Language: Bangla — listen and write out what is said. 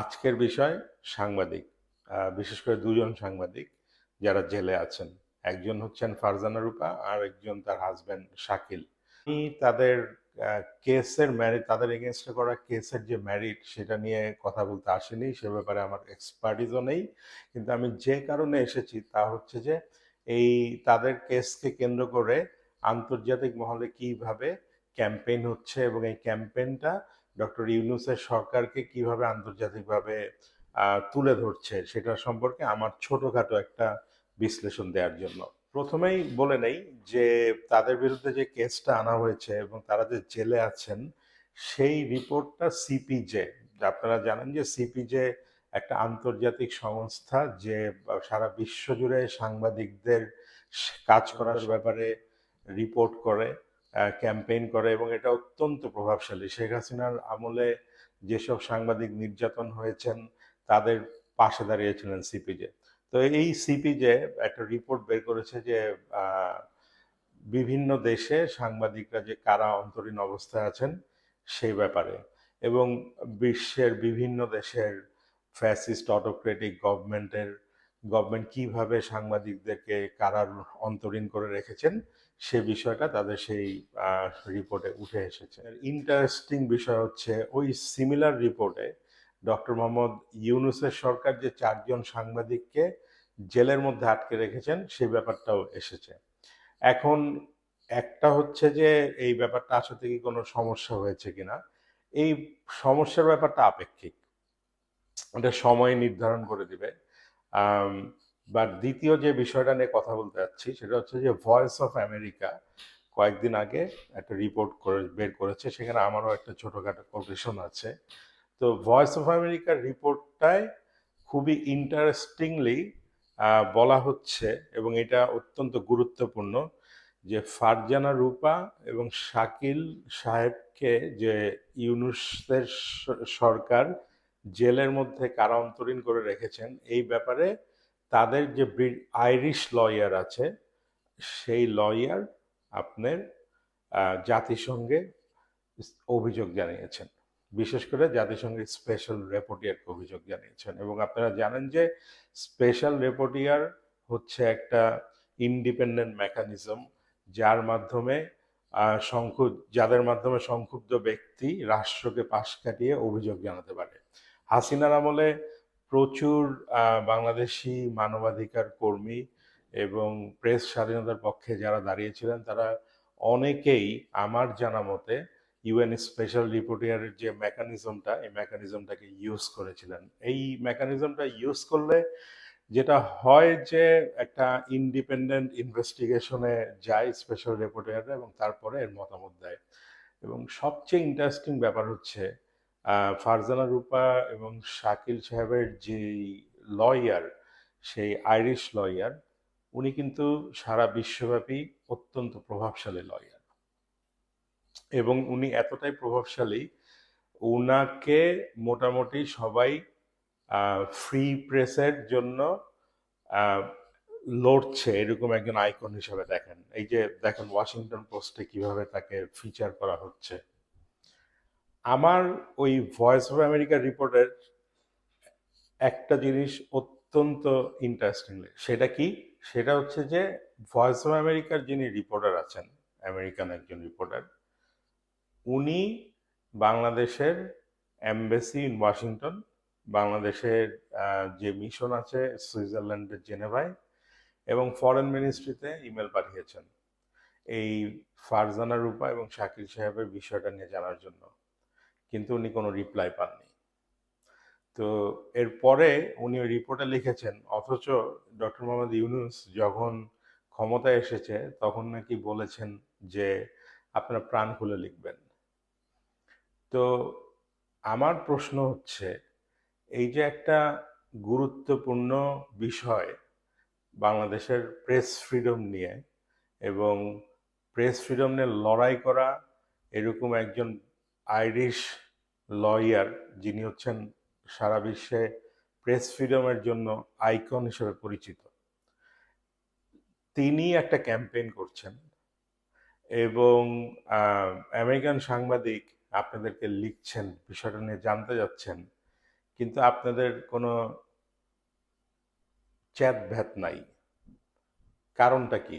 আজকের বিষয় সাংবাদিক বিশেষ করে দুজন সাংবাদিক যারা জেলে আছেন। একজন হচ্ছেন ফারজানা রূপা, আর একজন তার হাজব্যান্ড শাকিল। তাদের কেসের ম্যারিট তাদের এগেনস্টে করা কেসের যে ম্যারিট সেটা নিয়ে কথা বলতে আসেনি। সে ব্যাপারে আমার এক্সপার্টিজও নেই। কিন্তু আমি যে কারণে এসেছি তা হচ্ছে যে, এই তাদের কেসকে কেন্দ্র করে আন্তর্জাতিক মহলে কীভাবে ক্যাম্পেইন হচ্ছে এবং এই ক্যাম্পেইনটা ডক্টর ইউনুসের সরকারকে কীভাবে আন্তর্জাতিকভাবে তুলে ধরছে সেটা সম্পর্কে আমার ছোটখাটো একটা বিশ্লেষণ দেওয়ার জন্য। প্রথমেই বলে নেই যে তাদের বিরুদ্ধে যে কেসটা আনা হয়েছে এবং তারা যে জেলে আছেন, সেই রিপোর্টটা সিপিজে। আপনারা জানেন যে সিপিজে একটা আন্তর্জাতিক সংস্থা যে সারা বিশ্ব জুড়ে সাংবাদিকদের কাজ করার ব্যাপারে রিপোর্ট করে। ক্যাম্পেইন করে এবং এটা অত্যন্ত প্রভাবশালী। শেখ হাসিনার আমলে যেসব সাংবাদিক নির্যাতন হয়েছেন, তাদের পাশে দাঁড়িয়েছিলেন সিপিজে তো এই সিপিজে একটা রিপোর্ট বের করেছে যে বিভিন্ন দেশে সাংবাদিকরা যে কারা অন্তরীণ অবস্থায় আছেন, সেই ব্যাপারে। এবং বিশ্বের বিভিন্ন দেশের ফ্যাসিস্ট অটোক্রেটিক গভর্নমেন্টের গভর্নমেন্ট কীভাবে সাংবাদিকদেরকে কারার অন্তরীণ করে রেখেছেন, সে বিষয়টা তাদের সেই রিপোর্টে উঠে এসেছে। ইন্টারেস্টিং বিষয় হচ্ছে, ওই সিমিলার রিপোর্টে ডক্টর মোহাম্মদ ইউনুসের সরকার যে চারজন সাংবাদিককে জেলের মধ্যে আটকে রেখেছেন সেই ব্যাপারটাও এসেছে। এখন একটা হচ্ছে যে, এই ব্যাপারটা আসলে কি কোনো সমস্যা হয়েছে কিনা, এই সমস্যার ব্যাপারটা আপেক্ষিক। এটা সময় নির্ধারণ করে দিবে। বা দ্বিতীয় যে বিষয়টা নিয়ে কথা বলতে যাচ্ছি, সেটা হচ্ছে যে ভয়েস অফ আমেরিকা কয়েকদিন আগে একটা রিপোর্ট করে, বের করেছে। সেখানে আমারও একটা ছোটোখাটো কোটেশন আছে। তো ভয়েস অফ আমেরিকার রিপোর্টটায় খুবই ইন্টারেস্টিংলি বলা হচ্ছে এবং এটা অত্যন্ত গুরুত্বপূর্ণ যে ফারজানা রূপা এবং শাকিল সাহেবকে যে ইউনুসের সরকার জেলের মধ্যে কারা অন্তরীণ করে রেখেছেন এই ব্যাপারে তাদের যে আইরিশ লয়ার আছে সেই লয়ার আপনার জাতিসংঘে অভিযোগ জানিয়েছেন। বিশেষ করে জাতিসংঘের স্পেশাল রেপোর্টিয়ারকে অভিযোগ জানিয়েছেন এবং আপনারা জানেন যে স্পেশাল রেপোর্টিয়ার হচ্ছে একটা ইন্ডিপেন্ডেন্ট মেকানিজম যার মাধ্যমে আহ, সংক্ষু যাদের মাধ্যমে সংক্ষুব্ধ ব্যক্তি রাষ্ট্রকে পাশ কাটিয়ে অভিযোগ জানাতে পারে। হাসিনার আমলে প্রচুর বাংলাদেশি মানবাধিকার কর্মী এবং প্রেস স্বাধীনতার পক্ষে যারা দাঁড়িয়েছিলেন, তারা অনেকেই আমার জানা মতে ইউএন স্পেশাল রিপোর্টিয়ারের যে মেকানিজমটা, এই মেকানিজমটাকে ইউজ করেছিলেন। এই মেকানিজমটা ইউজ করলে যেটা হয় যে একটা ইন্ডিপেন্ডেন্ট ইনভেস্টিগেশনে যায় স্পেশাল রিপোর্টাররা এবং তারপরে এর মতামত দেয়। এবং সবচেয়ে ইন্টারেস্টিং ব্যাপার হচ্ছে ফারজানা রূপা এবং শাকিল সাহেবের যে লয়ার সেই আইরিশ লয়ার উনি কিন্তু সারা বিশ্বব্যাপী অত্যন্ত প্রভাবশালী লয়ার এবং উনি এতটাই প্রভাবশালী, উনাকে মোটামুটি সবাই ফ্রি প্রেসের জন্য লড়ছে, এরকম একজন আইকন হিসেবে দেখেন। এই যে দেখেন ওয়াশিংটন পোস্টে কীভাবে তাকে ফিচার করা হচ্ছে। আমার ওই ভয়েস অফ আমেরিকা রিপোর্টের একটা জিনিস অত্যন্ত ইন্টারেস্টিং সেটা কি? সেটা হচ্ছে যে ভয়েস অফ আমেরিকার যিনি রিপোর্টার আছেন আমেরিকান একজন রিপোর্টার উনি বাংলাদেশের এমবেসি ইন ওয়াশিংটন বাংলাদেশের যে মিশন আছে সুইজারল্যান্ডের জেনেভায়, এবং ফরেন মিনিস্ট্রিতে ইমেল পাঠিয়েছেন। এই ফারজানা রূপা এবং শাকিল সাহেবের বিষয়টা নিয়ে জানার জন্য। কিন্তু উনি কোনো রিপ্লাই পাননি। তো এরপরে উনি ওই রিপোর্টে লিখেছেন, অথচ ডক্টর মোহাম্মদ ইউনুস যখন ক্ষমতায় এসেছে তখন নাকি বলেছেন যে আপনারা প্রাণ খুলে লিখবেন। তো আমার প্রশ্ন হচ্ছে, এই যে একটা গুরুত্বপূর্ণ বিষয় বাংলাদেশের প্রেস ফ্রিডম নিয়ে এবং প্রেস ফ্রিডম নিয়ে লড়াই করা এরকম একজন আইরিশ লয়ার যিনি হচ্ছেন সারা বিশ্বে প্রেস ফ্রিডমের জন্য আইকন হিসেবে পরিচিত। তিনি একটা ক্যাম্পেইন করছেন এবং আমেরিকান সাংবাদিক আপনাদেরকে লিখছেন, বিষয়টা নিয়ে জানতে যাচ্ছেন, কিন্তু আপনাদের কোনো চ্যাট ভ্যাট নাই। কারণটা কি?